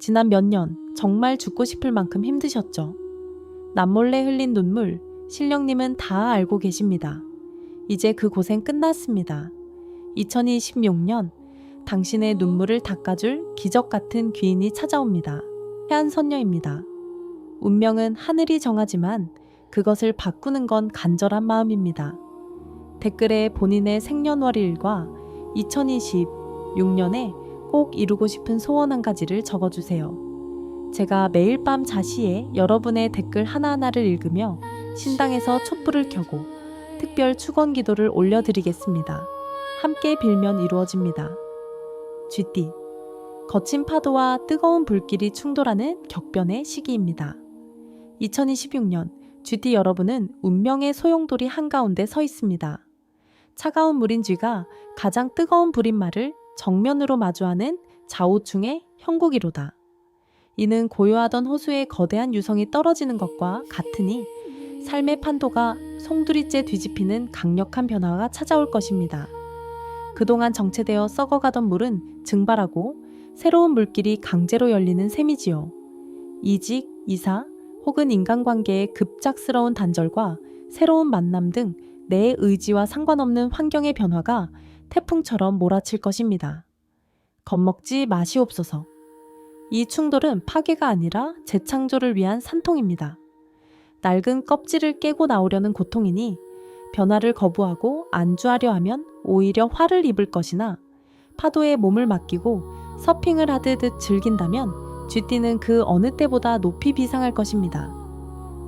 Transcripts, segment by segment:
지난 몇 년 정말 죽고 싶을 만큼 힘드셨죠. 남몰래 흘린 눈물, 신령님은 다 알고 계십니다. 이제 그 고생 끝났습니다. 2026년 당신의 눈물을 닦아줄 기적 같은 귀인이 찾아옵니다. 해안 선녀입니다. 운명은 하늘이 정하지만 그것을 바꾸는 건 간절한 마음입니다. 댓글에 본인의 생년월일과 2026년에 꼭 이루고 싶은 소원 한 가지를 적어주세요. 제가 매일 밤 자시에 여러분의 댓글 하나하나를 읽으며 신당에서 촛불을 켜고 특별 축원 기도를 올려드리겠습니다. 함께 빌면 이루어집니다. 쥐띠. 거친 파도와 뜨거운 불길이 충돌하는 격변의 시기입니다. 2026년 쥐띠 여러분은 운명의 소용돌이 한가운데 서 있습니다. 차가운 물인 쥐가 가장 뜨거운 불인 말을 정면으로 마주하는 좌우충의 형국이로다. 이는 고요하던 호수의 거대한 유성이 떨어지는 것과 같으니 삶의 판도가 송두리째 뒤집히는 강력한 변화가 찾아올 것입니다. 그동안 정체되어 썩어가던 물은 증발하고 새로운 물길이 강제로 열리는 셈이지요. 이직, 이사 혹은 인간관계의 급작스러운 단절과 새로운 만남 등 내 의지와 상관없는 환경의 변화가 태풍처럼 몰아칠 것입니다. 겁먹지 마시옵소서. 이 충돌은 파괴가 아니라 재창조를 위한 산통입니다. 낡은 껍질을 깨고 나오려는 고통이니 변화를 거부하고 안주하려 하면 오히려 화를 입을 것이나 파도에 몸을 맡기고 서핑을 하듯 즐긴다면 쥐띠는 그 어느 때보다 높이 비상할 것입니다.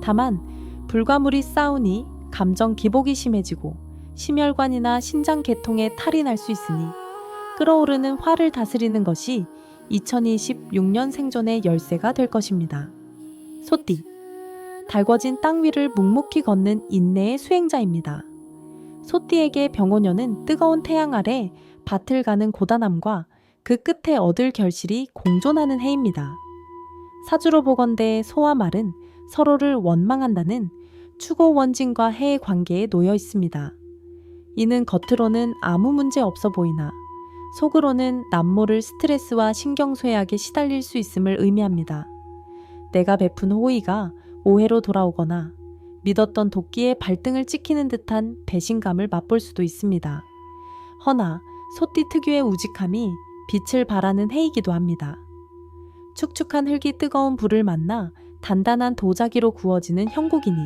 다만 불과물이 싸우니 감정 기복이 심해지고 심혈관이나 신장 계통에 탈이 날 수 있으니 끓어오르는 화를 다스리는 것이 2026년 생존의 열쇠가 될 것입니다. 소띠. 달궈진 땅 위를 묵묵히 걷는 인내의 수행자입니다. 소띠에게 병오녀는 뜨거운 태양 아래 밭을 가는 고단함과 그 끝에 얻을 결실이 공존하는 해입니다. 사주로 보건대 소와 말은 서로를 원망한다는 추고 원진과 해의 관계에 놓여 있습니다. 이는 겉으로는 아무 문제 없어 보이나 속으로는 남모를 스트레스와 신경쇠약에 시달릴 수 있음을 의미합니다. 내가 베푼 호의가 오해로 돌아오거나 믿었던 도끼의 발등을 찍히는 듯한 배신감을 맛볼 수도 있습니다. 허나 소띠 특유의 우직함이 빛을 발하는 해이기도 합니다. 축축한 흙이 뜨거운 불을 만나 단단한 도자기로 구워지는 형국이니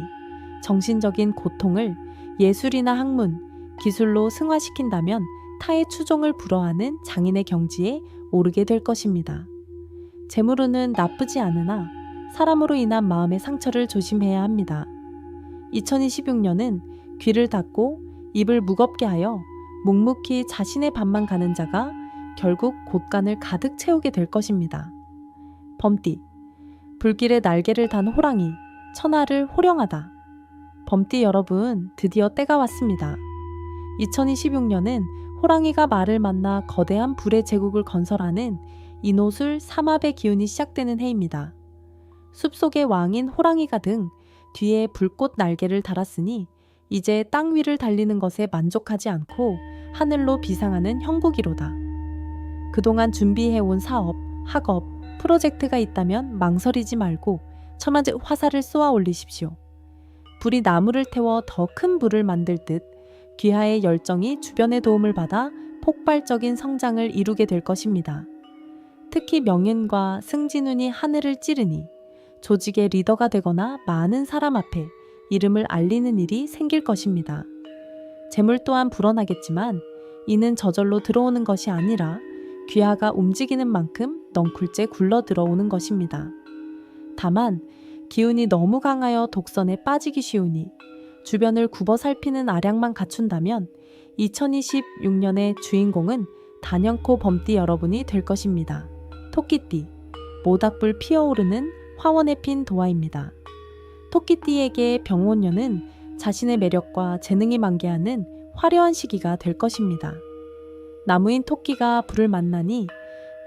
정신적인 고통을 예술이나 학문, 기술로 승화시킨다면 타의 추종을 불허하는 장인의 경지에 오르게 될 것입니다. 재물운은 나쁘지 않으나 사람으로 인한 마음의 상처를 조심해야 합니다. 2026년은 귀를 닫고 입을 무겁게 하여 묵묵히 자신의 밥만 가는 자가 결국 곳간을 가득 채우게 될 것입니다. 범띠. 불길에 날개를 단 호랑이, 천하를 호령하다. 범띠 여러분, 드디어 때가 왔습니다. 2026년은 호랑이가 말을 만나 거대한 불의 제국을 건설하는 이노술 삼합의 기운이 시작되는 해입니다. 숲속의 왕인 호랑이가 등 뒤에 불꽃 날개를 달았으니 이제 땅 위를 달리는 것에 만족하지 않고 하늘로 비상하는 형국이로다. 그동안 준비해온 사업, 학업, 프로젝트가 있다면 망설이지 말고 처마즉 화살을 쏘아 올리십시오. 불이 나무를 태워 더 큰 불을 만들 듯 귀하의 열정이 주변의 도움을 받아 폭발적인 성장을 이루게 될 것입니다. 특히 명예과 승진운이 하늘을 찌르니 조직의 리더가 되거나 많은 사람 앞에 이름을 알리는 일이 생길 것입니다. 재물 또한 불어나겠지만 이는 저절로 들어오는 것이 아니라 귀하가 움직이는 만큼 넝쿨째 굴러 들어오는 것입니다. 다만 기운이 너무 강하여 독선에 빠지기 쉬우니 주변을 굽어 살피는 아량만 갖춘다면 2026년의 주인공은 단연코 범띠 여러분이 될 것입니다. 토끼띠, 모닥불 피어오르는 화원에 핀 도화입니다. 토끼띠에게 병원년은 자신의 매력과 재능이 만개하는 화려한 시기가 될 것입니다. 나무인 토끼가 불을 만나니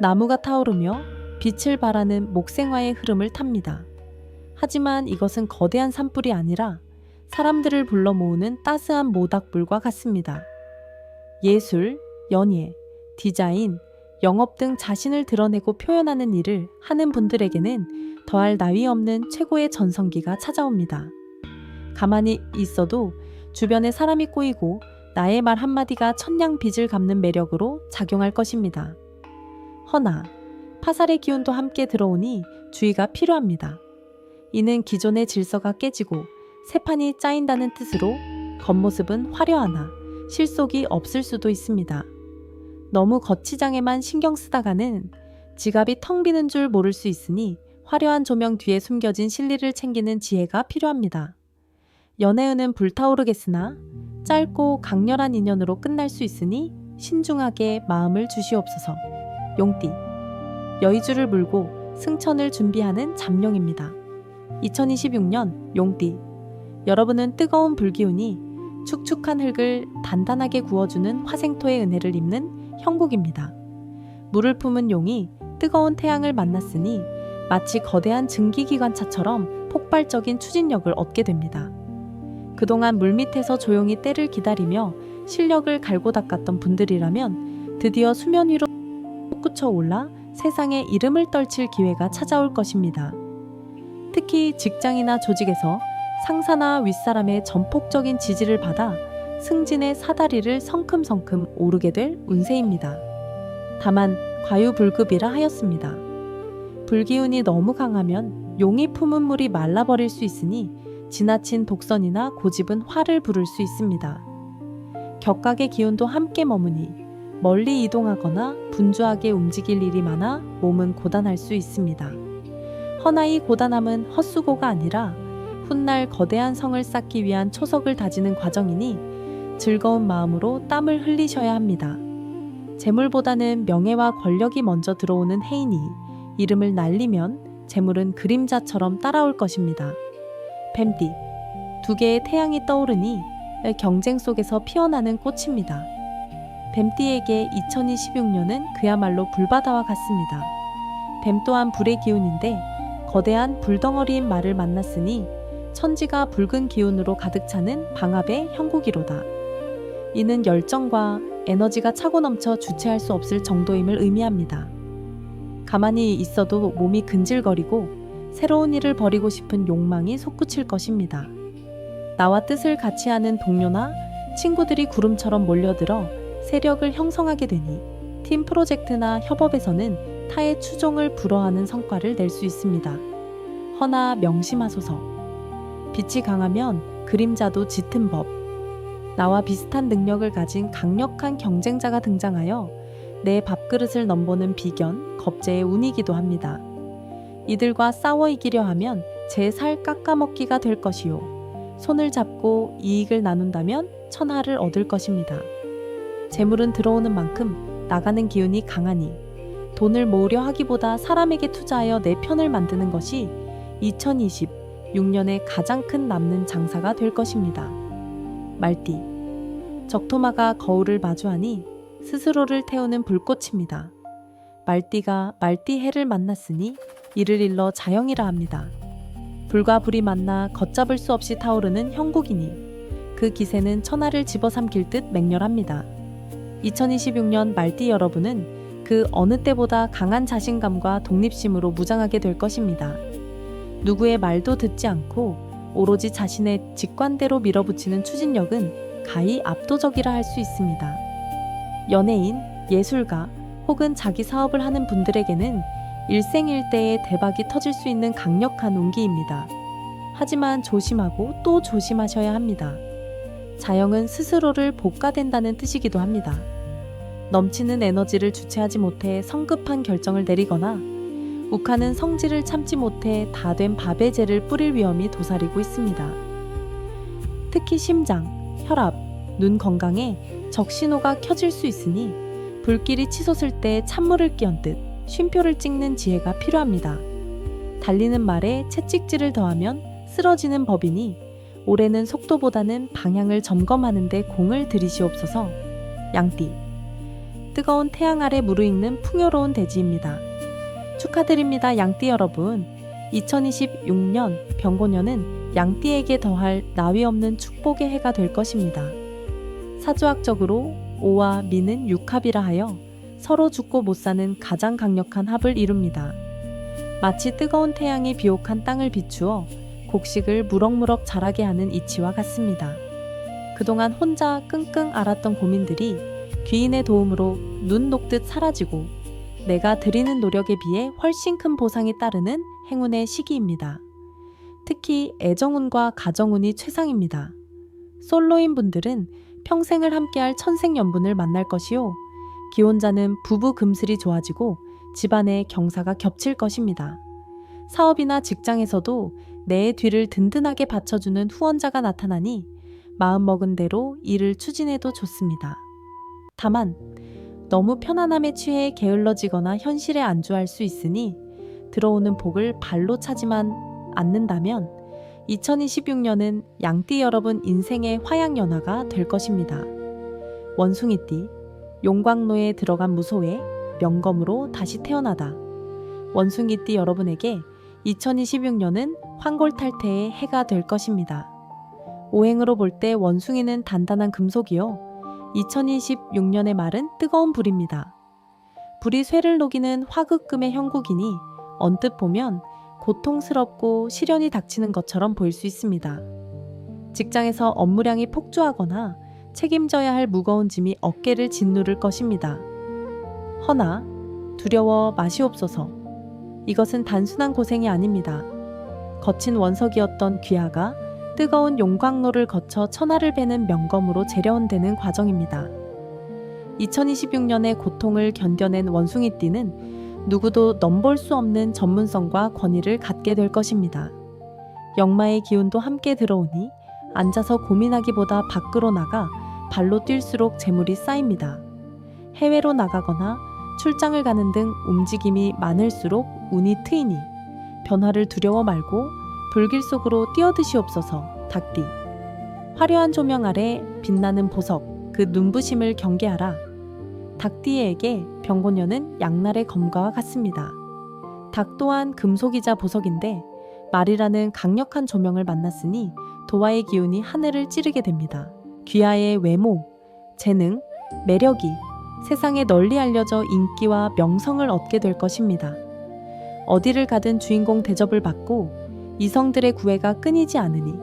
나무가 타오르며 빛을 발하는 목생화의 흐름을 탑니다. 하지만 이것은 거대한 산불이 아니라 사람들을 불러 모으는 따스한 모닥불과 같습니다. 예술, 연예, 디자인, 영업 등 자신을 드러내고 표현하는 일을 하는 분들에게는 더할 나위 없는 최고의 전성기가 찾아옵니다. 가만히 있어도 주변에 사람이 꼬이고 나의 말 한마디가 천냥 빚을 갚는 매력으로 작용할 것입니다. 허나 파살의 기운도 함께 들어오니 주의가 필요합니다. 이는 기존의 질서가 깨지고 새 판이 짜인다는 뜻으로 겉모습은 화려하나 실속이 없을 수도 있습니다. 너무 거치장에만 신경 쓰다가는 지갑이 텅 비는 줄 모를 수 있으니 화려한 조명 뒤에 숨겨진 실리를 챙기는 지혜가 필요합니다. 연애운은 불타오르겠으나 짧고 강렬한 인연으로 끝날 수 있으니 신중하게 마음을 주시옵소서. 용띠 여의주를 물고 승천을 준비하는 잠룡입니다. 2026년 용띠 여러분은 뜨거운 불기운이 축축한 흙을 단단하게 구워주는 화생토의 은혜를 입는 형국입니다. 물을 품은 용이 뜨거운 태양을 만났으니 마치 거대한 증기기관차처럼 폭발적인 추진력을 얻게 됩니다. 그동안 물밑에서 조용히 때를 기다리며 실력을 갈고 닦았던 분들이라면 드디어 수면 위로 솟구쳐 올라 세상에 이름을 떨칠 기회가 찾아올 것입니다. 특히 직장이나 조직에서 상사나 윗사람의 전폭적인 지지를 받아 승진의 사다리를 성큼성큼 오르게 될 운세입니다. 다만 과유불급이라 하였습니다. 불기운이 너무 강하면 용이 품은 물이 말라버릴 수 있으니 지나친 독선이나 고집은 화를 부를 수 있습니다. 격각의 기운도 함께 머무니 멀리 이동하거나 분주하게 움직일 일이 많아 몸은 고단할 수 있습니다. 허나 이 고단함은 헛수고가 아니라 훗날 거대한 성을 쌓기 위한 초석을 다지는 과정이니 즐거운 마음으로 땀을 흘리셔야 합니다. 재물보다는 명예와 권력이 먼저 들어오는 해이니 이름을 날리면 재물은 그림자처럼 따라올 것입니다. 뱀띠 두 개의 태양이 떠오르니 경쟁 속에서 피어나는 꽃입니다. 뱀띠에게 2026년은 그야말로 불바다와 같습니다. 뱀 또한 불의 기운인데 거대한 불덩어리인 말을 만났으니 천지가 붉은 기운으로 가득 차는 방압의 형국이로다. 이는 열정과 에너지가 차고 넘쳐 주체할 수 없을 정도임을 의미합니다. 가만히 있어도 몸이 근질거리고 새로운 일을 벌이고 싶은 욕망이 솟구칠 것입니다. 나와 뜻을 같이 하는 동료나 친구들이 구름처럼 몰려들어 세력을 형성하게 되니 팀 프로젝트나 협업에서는 타의 추종을 불허하는 성과를 낼 수 있습니다. 허나 명심하소서. 빛이 강하면 그림자도 짙은 법. 나와 비슷한 능력을 가진 강력한 경쟁자가 등장하여 내 밥그릇을 넘보는 비견, 겁제의 운이기도 합니다. 이들과 싸워 이기려 하면 제 살 깎아먹기가 될 것이요. 손을 잡고 이익을 나눈다면 천하를 얻을 것입니다. 재물은 들어오는 만큼 나가는 기운이 강하니 돈을 모으려 하기보다 사람에게 투자하여 내 편을 만드는 것이 2026년에 가장 큰 남는 장사가 될 것입니다. 말띠 적토마가 거울을 마주하니 스스로를 태우는 불꽃입니다. 말띠가 말띠 해를 만났으니 이를 일러 자영이라 합니다. 불과 불이 만나 걷잡을 수 없이 타오르는 형국이니 그 기세는 천하를 집어삼킬 듯 맹렬합니다. 2026년 말띠 여러분은 그 어느 때보다 강한 자신감과 독립심으로 무장하게 될 것입니다. 누구의 말도 듣지 않고 오로지 자신의 직관대로 밀어붙이는 추진력은 가히 압도적이라 할 수 있습니다. 연예인, 예술가 혹은 자기 사업을 하는 분들에게는 일생일대의 대박이 터질 수 있는 강력한 운기입니다. 하지만 조심하고 또 조심하셔야 합니다. 자영은 스스로를 복가된다는 뜻이기도 합니다. 넘치는 에너지를 주체하지 못해 성급한 결정을 내리거나 욱하는 성질을 참지 못해 다 된 밥의 재를 뿌릴 위험이 도사리고 있습니다. 특히 심장, 혈압, 눈 건강에 적신호가 켜질 수 있으니 불길이 치솟을 때 찬물을 끼얹듯 쉼표를 찍는 지혜가 필요합니다. 달리는 말에 채찍질을 더하면 쓰러지는 법이니 올해는 속도보다는 방향을 점검하는데 공을 들이시옵소서. 양띠 뜨거운 태양 아래 무르익는 풍요로운 대지입니다. 축하드립니다, 양띠 여러분. 2026년 병고년은 양띠에게 더할 나위 없는 축복의 해가 될 것입니다. 사주학적으로 오와 미는 육합이라 하여 서로 죽고 못 사는 가장 강력한 합을 이룹니다. 마치 뜨거운 태양이 비옥한 땅을 비추어 곡식을 무럭무럭 자라게 하는 이치와 같습니다. 그동안 혼자 끙끙 앓았던 고민들이 귀인의 도움으로 눈 녹듯 사라지고 내가 드리는 노력에 비해 훨씬 큰 보상이 따르는 행운의 시기입니다. 특히 애정운과 가정운이 최상입니다. 솔로인 분들은 평생을 함께할 천생연분을 만날 것이요. 기혼자는 부부 금슬이 좋아지고 집안의 경사가 겹칠 것입니다. 사업이나 직장에서도 내 뒤를 든든하게 받쳐주는 후원자가 나타나니 마음먹은 대로 일을 추진해도 좋습니다. 다만 너무 편안함에 취해 게을러지거나 현실에 안주할 수 있으니 들어오는 복을 발로 차지만 않는다면 2026년은 양띠 여러분 인생의 화양연화가 될 것입니다. 원숭이띠, 용광로에 들어간 무소에 명검으로 다시 태어나다. 원숭이띠 여러분에게 2026년은 황골탈태의 해가 될 것입니다. 오행으로 볼 때 원숭이는 단단한 금속이요. 2026년의 말은 뜨거운 불입니다. 불이 쇠를 녹이는 화극금의 형국이니 언뜻 보면 고통스럽고 시련이 닥치는 것처럼 보일 수 있습니다. 직장에서 업무량이 폭주하거나 책임져야 할 무거운 짐이 어깨를 짓누를 것입니다. 허나 두려워 마시옵소서. 이것은 단순한 고생이 아닙니다. 거친 원석이었던 귀하가 뜨거운 용광로를 거쳐 천하를 베는 명검으로 재련되는 과정입니다. 2026년의 고통을 견뎌낸 원숭이띠는 누구도 넘볼 수 없는 전문성과 권위를 갖게 될 것입니다. 역마의 기운도 함께 들어오니 앉아서 고민하기보다 밖으로 나가 발로 뛸수록 재물이 쌓입니다. 해외로 나가거나 출장을 가는 등 움직임이 많을수록 운이 트이니 변화를 두려워 말고 불길 속으로 뛰어드시옵소서 닭띠 화려한 조명 아래 빛나는 보석 그 눈부심을 경계하라 닭띠에게 병곤녀는 양날의 검과 같습니다. 닭 또한 금속이자 보석인데 말이라는 강력한 조명을 만났으니 도화의 기운이 하늘을 찌르게 됩니다. 귀하의 외모, 재능, 매력이 세상에 널리 알려져 인기와 명성을 얻게 될 것입니다. 어디를 가든 주인공 대접을 받고 이성들의 구애가 끊이지 않으니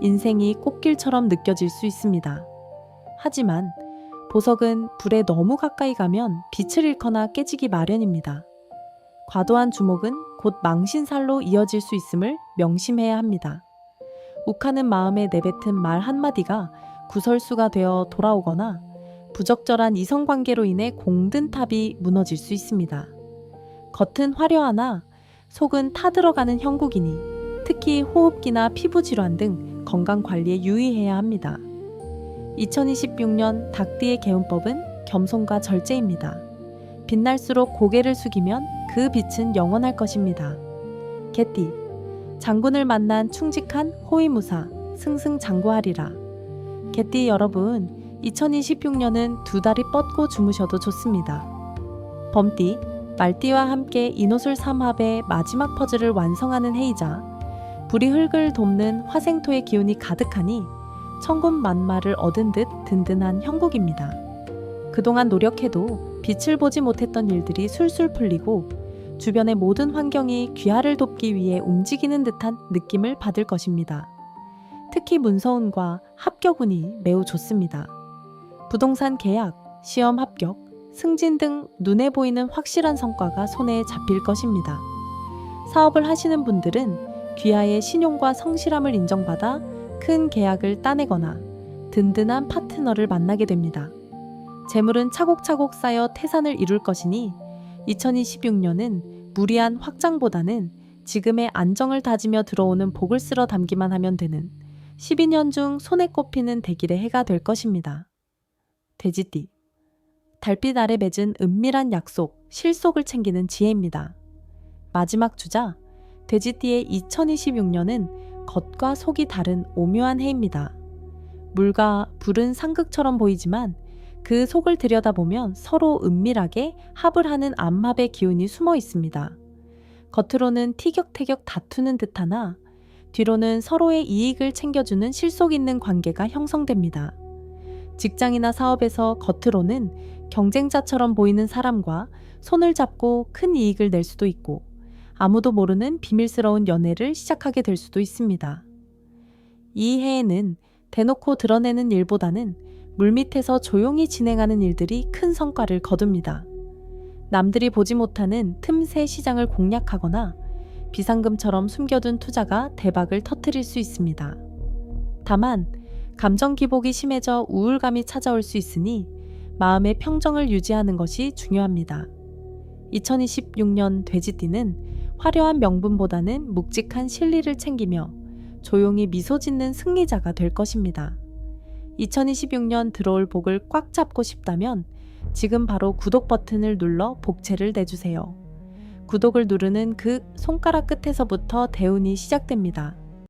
인생이 꽃길처럼 느껴질 수 있습니다. 하지만 보석은 불에 너무 가까이 가면 빛을 잃거나 깨지기 마련입니다. 과도한 주목은 곧 망신살로 이어질 수 있음을 명심해야 합니다. 욱하는 마음에 내뱉은 말 한마디가 구설수가 되어 돌아오거나 부적절한 이성관계로 인해 공든 탑이 무너질 수 있습니다. 겉은 화려하나 속은 타들어가는 형국이니 특히 호흡기나 피부 질환 등 건강 관리에 유의해야 합니다. 2026년 닭띠의 개운법은 겸손과 절제입니다. 빛날수록 고개를 숙이면 그 빛은 영원할 것입니다. 개띠 장군을 만난 충직한 호위무사 승승장구하리라. 개띠 여러분 2026년은 두 다리 뻗고 주무셔도 좋습니다. 범띠 말띠와 함께 인호술 삼합의 마지막 퍼즐을 완성하는 해이자 불이 흙을 돕는 화생토의 기운이 가득하니 천군 만마를 얻은 듯 든든한 형국입니다. 그동안 노력해도 빛을 보지 못했던 일들이 술술 풀리고 주변의 모든 환경이 귀하를 돕기 위해 움직이는 듯한 느낌을 받을 것입니다. 특히 문서운과 합격운이 매우 좋습니다. 부동산 계약, 시험 합격, 승진 등 눈에 보이는 확실한 성과가 손에 잡힐 것입니다. 사업을 하시는 분들은 귀하의 신용과 성실함을 인정받아 큰 계약을 따내거나 든든한 파트너를 만나게 됩니다. 재물은 차곡차곡 쌓여 태산을 이룰 것이니 2026년은 무리한 확장보다는 지금의 안정을 다지며 들어오는 복을 쓸어 담기만 하면 되는 12년 중 손에 꼽히는 대길의 해가 될 것입니다. 돼지띠 달빛 아래 맺은 은밀한 약속, 실속을 챙기는 지혜입니다. 마지막 주자 돼지띠의 2026년은 겉과 속이 다른 오묘한 해입니다. 물과 불은 상극처럼 보이지만 그 속을 들여다보면 서로 은밀하게 합을 하는 암합의 기운이 숨어 있습니다. 겉으로는 티격태격 다투는 듯하나 뒤로는 서로의 이익을 챙겨주는 실속 있는 관계가 형성됩니다. 직장이나 사업에서 겉으로는 경쟁자처럼 보이는 사람과 손을 잡고 큰 이익을 낼 수도 있고 아무도 모르는 비밀스러운 연애를 시작하게 될 수도 있습니다. 이 해에는 대놓고 드러내는 일보다는 물밑에서 조용히 진행하는 일들이 큰 성과를 거둡니다. 남들이 보지 못하는 틈새 시장을 공략하거나 비상금처럼 숨겨둔 투자가 대박을 터트릴 수 있습니다. 다만 감정 기복이 심해져 우울감이 찾아올 수 있으니 마음의 평정을 유지하는 것이 중요합니다. 2026년 돼지띠는 화려한 명분보다는 묵직한 실리를 챙기며 조용히 미소 짓는 승리자가 될 것입니다. 2026년 들어올 복을 꽉 잡고 싶다면 지금 바로 구독 버튼을 눌러 복채를 내주세요. 구독을 누르는 그 손가락 끝에서부터 대운이 시작됩니다.